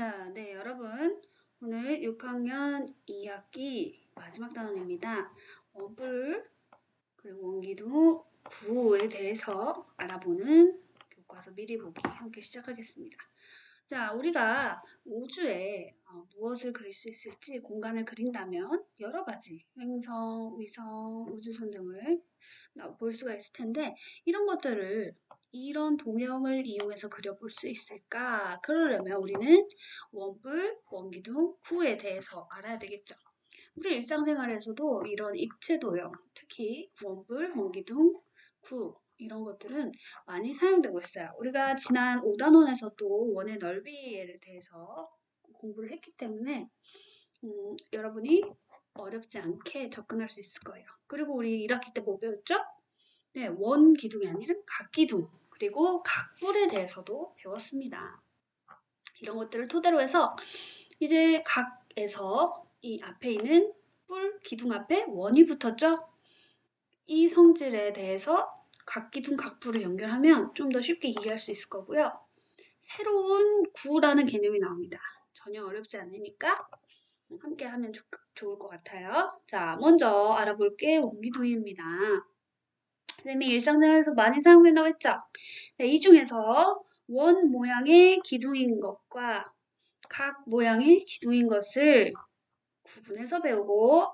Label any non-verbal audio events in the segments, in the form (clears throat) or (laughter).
자, 네, 여러분. 오늘 6학년 2학기 마지막 단원입니다. 원뿔, 그리고 원기둥, 구에 대해서 알아보는 교과서 미리 보기 함께 시작하겠습니다. 자, 우리가 우주에 어, 무엇을 그릴 수 있을지 공간을 그린다면 여러 가지 행성, 위성, 우주선 등을 볼 수가 있을 텐데 이런 것들을 이런 동형을 이용해서 그려볼 수 있을까? 그러려면 우리는 원뿔, 원기둥, 구에 대해서 알아야 되겠죠. 우리 일상생활에서도 이런 입체 도형, 특히 원뿔, 원기둥, 구 이런 것들은 많이 사용되고 있어요. 우리가 지난 5단원에서도 원의 넓이에 대해서 공부를 했기 때문에 음, 여러분이 어렵지 않게 접근할 수 있을 거예요. 그리고 우리 1학기 때 뭐 배웠죠? 네, 원 기둥이 아니라 각 기둥. 그리고 각뿔에 대해서도 배웠습니다. 이런 것들을 토대로 해서 이제 각에서 이 앞에 있는 뿔 기둥 앞에 원이 붙었죠? 이 성질에 대해서 각 기둥 각뿔을 연결하면 좀 더 쉽게 이해할 수 있을 거고요. 새로운 구라는 개념이 나옵니다. 전혀 어렵지 않으니까 함께 하면 좋, 좋을 것 같아요. 자, 먼저 알아볼 게 원기둥입니다. 선생님이 일상생활에서 많이 사용된다고 했죠? 네, 이 중에서 원 모양의 기둥인 것과 각 모양의 기둥인 것을 구분해서 배우고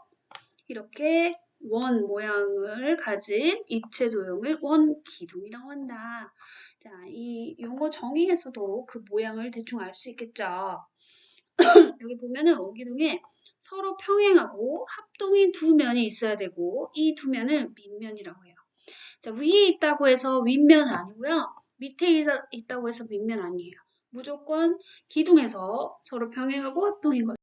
이렇게 원 모양을 가진 입체 도형을 원 기둥이라고 한다. 자, 이 용어 정의에서도 그 모양을 대충 알 수 있겠죠. (clears throat) 여기 보면은 원기둥에 서로 평행하고 합동인 두 면이 있어야 되고 이 두 면을 밑면이라고 해요. 자, 위에 있다고 해서 윗면 아니고요. 밑에 있다고 해서 밑면 아니에요. 무조건 기둥에서 서로 평행하고 합동인 것.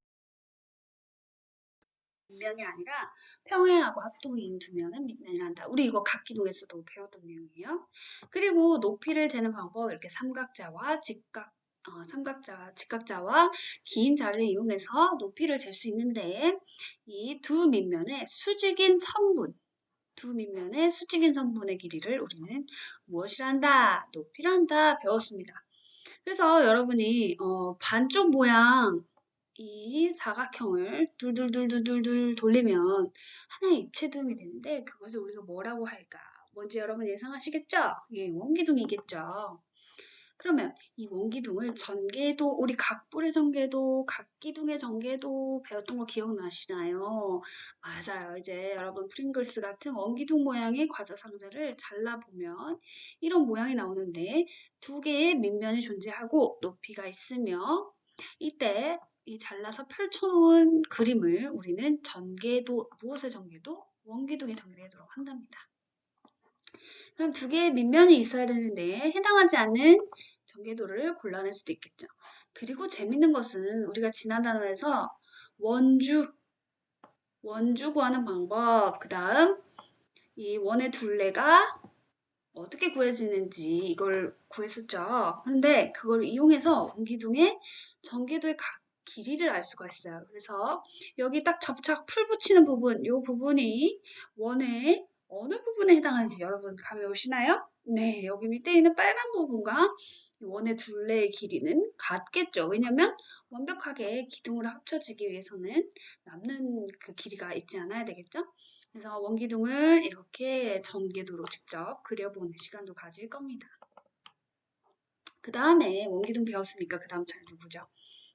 밑면이 아니라 평행하고 합동인 두 면은 밑면이란다. 우리 이거 각기둥에서도 배웠던 내용이에요. 그리고 높이를 재는 방법 이렇게 삼각자와 직각 어, 삼각자, 직각자와 긴 자를 이용해서 높이를 잴 수 있는데 이 두 밑면의 수직인 선분 두 밑면의 수직인 선분의 길이를 우리는? 높이라 한다 배웠습니다. 그래서 여러분이 어, 반쪽 모양 이 사각형을 둘둘둘둘둘 돌리면 하나의 입체도형이 되는데 그것을 우리가 뭐라고 할까? 뭔지 여러분 예상하시겠죠? 예, 원기둥이겠죠. 그러면 이 원기둥을 전개도 우리 각불의 전개도 각기둥의 전개도 배웠던 거 기억나시나요? 맞아요. 이제 여러분 프링글스 같은 원기둥 모양의 과자 상자를 잘라보면 이런 모양이 나오는데 두 개의 밑면이 존재하고 높이가 있으며 이때 이 잘라서 펼쳐놓은 그림을 우리는 전개도 무엇의 전개도 원기둥의 전개도록 한답니다. 그럼 두 개의 밑면이 있어야 되는데 해당하지 않는 전개도를 골라낼 수도 있겠죠. 그리고 재밌는 것은 우리가 지난 단원에서 원주, 원주 구하는 방법, 그 다음 이 원의 둘레가 어떻게 구해지는지 이걸 구했었죠. 근데 그걸 이용해서 원기둥의 전개도의 각 길이를 알 수가 있어요. 그래서 여기 딱 접착 풀 붙이는 부분, 이 부분이 원의 어느 부분에 해당하는지 여러분 감이 오시나요? 네, 여기 밑에 있는 빨간 부분과 원의 둘레의 길이는 같겠죠. 왜냐면 완벽하게 기둥으로 합쳐지기 위해서는 남는 그 길이가 있지 않아야 되겠죠. 그래서 원기둥을 이렇게 전개도로 직접 그려보는 시간도 가질 겁니다. 그 다음에 원기둥 배웠으니까 그 다음 잘 누구죠?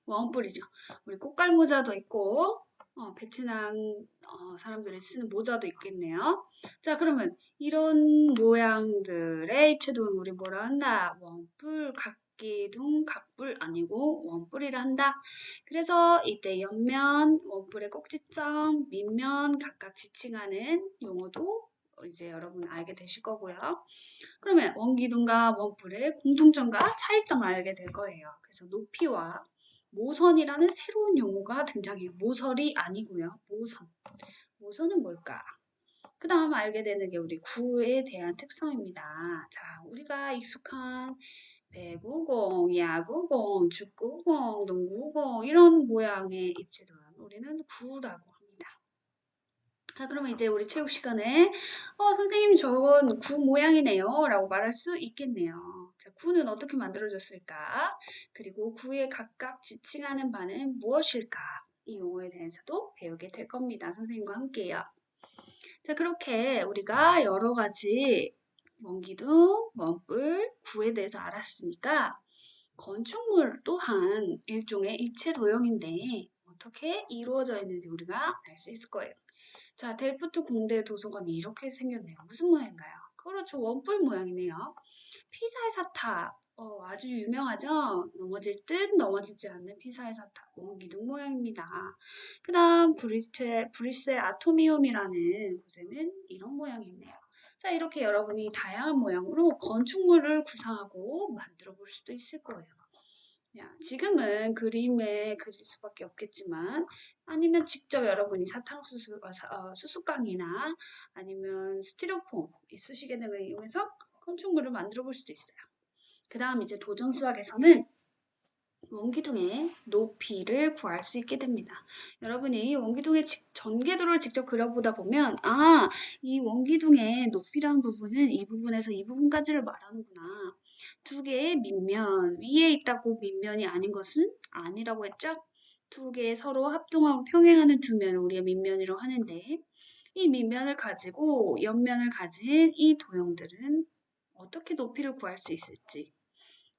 원뿔이죠. 우리 꽃갈모자도 있고 어, 베트남 어, 사람들이 쓰는 모자도 있겠네요. 자, 그러면 이런 모양들의 입체도는 우리 뭐라 한다? 원뿔, 각기둥, 각뿔 아니고 원뿔이라 한다. 그래서 이때 옆면, 원뿔의 꼭지점, 밑면 각각 지칭하는 용어도 이제 여러분 알게 되실 거고요. 그러면 원기둥과 원뿔의 공통점과 차이점을 알게 될 거예요. 그래서 높이와 모선이라는 새로운 용어가 등장해요. 모설이 아니고요. 모선. 모선은 뭘까? 그 다음 알게 되는 게 우리 구에 대한 특성입니다. 자, 우리가 익숙한 배구공, 야구공, 축구공, 농구공 이런 모양의 입체들은 우리는 구라고. 자, 그러면 이제 우리 체육 시간에 어, 선생님 저건 구 모양이네요 라고 말할 수 있겠네요. 자, 구는 어떻게 만들어졌을까? 그리고 구에 각각 지칭하는 바는 무엇일까? 이 용어에 대해서도 배우게 될 겁니다. 선생님과 함께요. 자, 그렇게 우리가 여러 가지 원기둥, 원뿔, 구에 대해서 알았으니까 건축물 또한 일종의 입체 도형인데 어떻게 이루어져 있는지 우리가 알 수 있을 거예요. 자, 델프트 공대 도서관이 이렇게 생겼네요. 무슨 모양인가요? 그렇죠. 원뿔 모양이네요. 피사의 사탑. 어, 아주 유명하죠? 넘어질 듯 넘어지지 않는 피사의 사탑. 원기둥 모양입니다. 그 다음 브리스의, 브리스의 아토미움이라는 곳에는 이런 모양이 있네요. 자, 이렇게 여러분이 다양한 모양으로 건축물을 구상하고 만들어 볼 수도 있을 거예요. 야, 지금은 그림에 그릴 수밖에 없겠지만 아니면 직접 여러분이 사탕수수 어, 사- 어, 수수깡이나 아니면 스티로폼, 이쑤시개 등을 이용해서 건축물을 만들어 볼 수도 있어요. 그 다음 이제 도전 수학에서는 원기둥의 높이를 구할 수 있게 됩니다. 여러분이 원기둥의 직- 전개도를 직접 그려보다 보면 아, 이 원기둥의 높이라는 부분은 이 부분에서 이 부분까지를 말하는구나. 두 개의 밑면 위에 있다고 밑면이 아닌 것은 아니라고 했죠? 두 개의 서로 합동하고 평행하는 두 면을 우리가 밑면이라고 하는데 이 밑면을 가지고 옆면을 가진 이 도형들은 어떻게 높이를 구할 수 있을지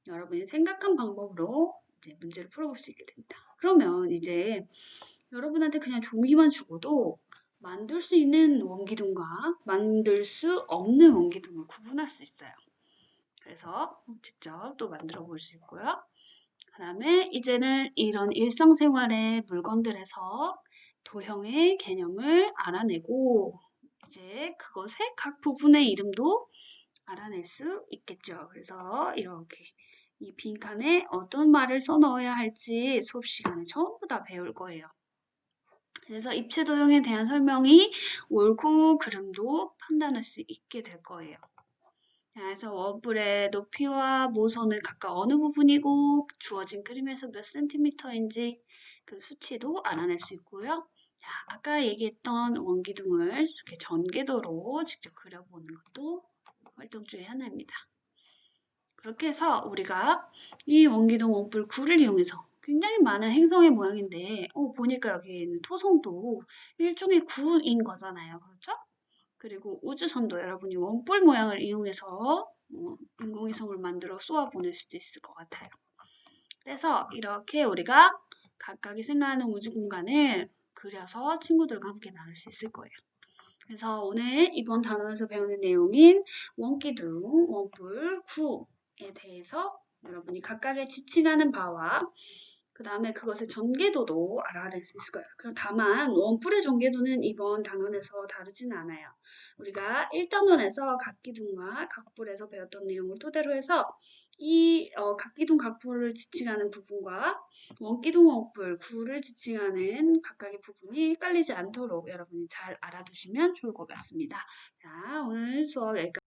여러분이 생각한 방법으로 이제 문제를 풀어볼 수 있게 됩니다. 그러면 이제 여러분한테 그냥 종이만 주고도 만들 수 있는 원기둥과 만들 수 없는 원기둥을 구분할 수 있어요. 그래서 직접 또 만들어 볼 수 있고요. 그 다음에 이제는 이런 일상생활의 물건들에서 도형의 개념을 알아내고 이제 그것의 각 부분의 이름도 알아낼 수 있겠죠. 그래서 이렇게 이 빈칸에 어떤 말을 써 넣어야 할지 수업 시간에 전부 다 배울 거예요. 그래서 입체 도형에 대한 설명이 옳고 그름도 판단할 수 있게 될 거예요. 자, 그래서 원뿔의 높이와 모선은 각각 어느 부분이고 주어진 그림에서 몇 센티미터인지 그 수치도 알아낼 수 있고요. 자, 아까 얘기했던 원기둥을 이렇게 전개도로 직접 그려보는 것도 활동 중의 하나입니다. 그렇게 해서 우리가 이 원기둥 원뿔 9를 이용해서 굉장히 많은 행성의 모양인데 어, 보니까 여기 있는 토성도 일종의 구인 거잖아요. 그렇죠? 그리고 우주선도 여러분이 원뿔 모양을 이용해서 어, 인공위성을 만들어 쏘아 보낼 수도 있을 것 같아요. 그래서 이렇게 우리가 각각이 생각하는 우주 공간을 그려서 친구들과 함께 나눌 수 있을 거예요. 그래서 오늘 이번 단원에서 배우는 내용인 원기둥, 원뿔, 구에 대해서 여러분이 각각의 지칭하는 바와 그 다음에 그것의 전개도도 알아낼 수 있을 거예요. 그럼 다만 원뿔의 전개도는 이번 단원에서 다루지는 않아요. 우리가 1단원에서 각기둥과 각뿔에서 배웠던 내용을 토대로 해서 이 어, 각기둥 각뿔을 지칭하는 부분과 원기둥 원뿔 구를 지칭하는 각각의 부분이 헷갈리지 않도록 여러분이 잘 알아두시면 좋을 것 같습니다. 자, 오늘 수업 여기까지.